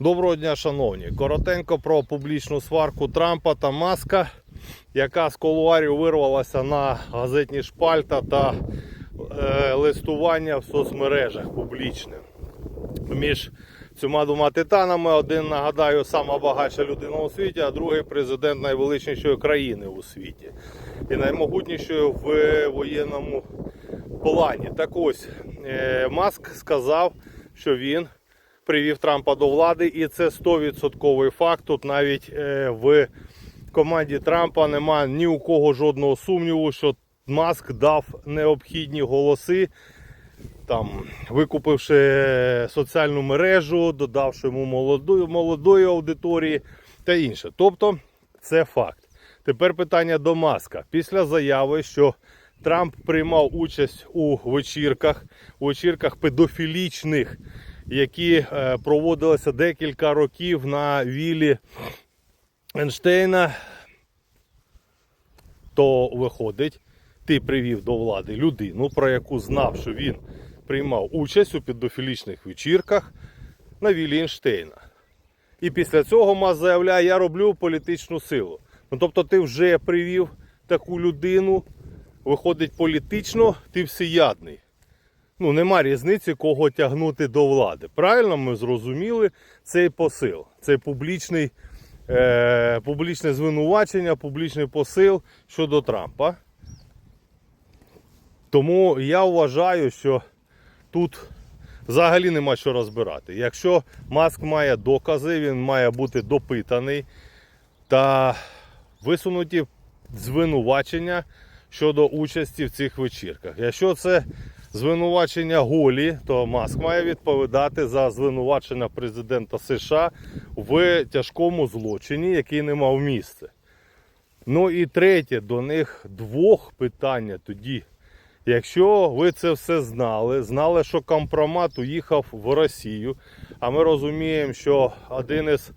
Доброго дня, шановні. Коротенько про публічну сварку Трампа та Маска, яка з колуарів вирвалася на газетні шпальта та е, листування в соцмережах публічне. Між цими двома титанами один, нагадаю, сама багатша людина у світі, а другий президент найвеличнішої країни у світі. І наймогутнішої в воєнному плані. Так ось, е, Маск сказав, що він привів Трампа до влади, і це 100% факт. Тут навіть е, в команді Трампа немає ні у кого жодного сумніву, що Маск дав необхідні голоси, там, викупивши соціальну мережу, додавши йому молодої, молодої аудиторії та інше. Тобто, це факт. Тепер питання до Маска. Після заяви, що Трамп приймав участь у вечірках, у вечірках педофілічних, які е, проводилися декілька років на вілі Ейнштейна, то виходить, ти привів до влади людину, про яку знав, що він приймав участь у педофілічних вечірках на вілі Ейнштейна. І після цього Мас заявляє, я роблю політичну силу. Ну тобто ти вже привів таку людину, виходить політично, ти всеядний. Ну, нема різниці, кого тягнути до влади. Правильно ми зрозуміли цей посил. Цей публічний, е, публічне звинувачення, публічний посил щодо Трампа. Тому я вважаю, що тут взагалі нема що розбирати. Якщо Маск має докази, він має бути допитаний та висунуті звинувачення щодо участі в цих вечірках. Якщо це звинувачення голі, то Маск має відповідати за звинувачення президента США в тяжкому злочині, який не мав місця. Ну і третє, до них двох питання тоді. Якщо ви це все знали, знали, що компромат уїхав в Росію, а ми розуміємо, що один із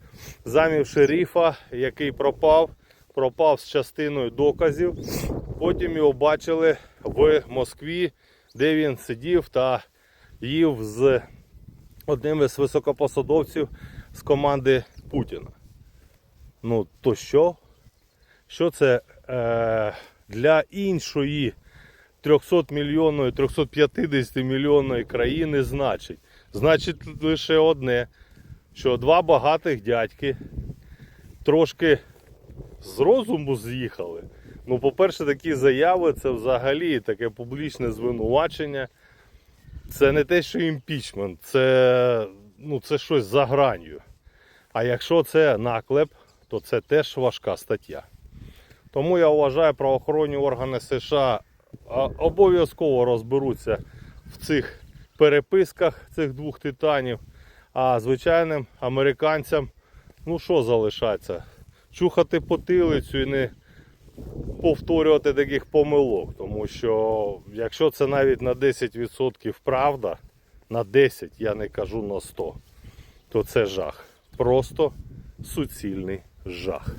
замів шерифа, який пропав, пропав з частиною доказів. Потім його бачили в Москві, де він сидів та їв з одним із високопосадовців з команди Путіна. Ну, то що? Що це е, для іншої 300 мільйонної, 350 мільйонної країни значить? Значить лише одне, що два багатих дядьки трошки з розуму з'їхали. Ну, по-перше, такі заяви це взагалі таке публічне звинувачення. Це не те, що імпічмент, це, ну, це щось за гранью. А якщо це наклеп, то це теж важка стаття. Тому я вважаю, правоохоронні органи США обов'язково розберуться в цих переписках цих двох титанів. А звичайним американцям, ну що залишається? Чухати потилицю і не повторювати таких помилок. Тому що якщо це навіть на 10% правда, на 10, я не кажу на 100, то це жах. Просто суцільний жах.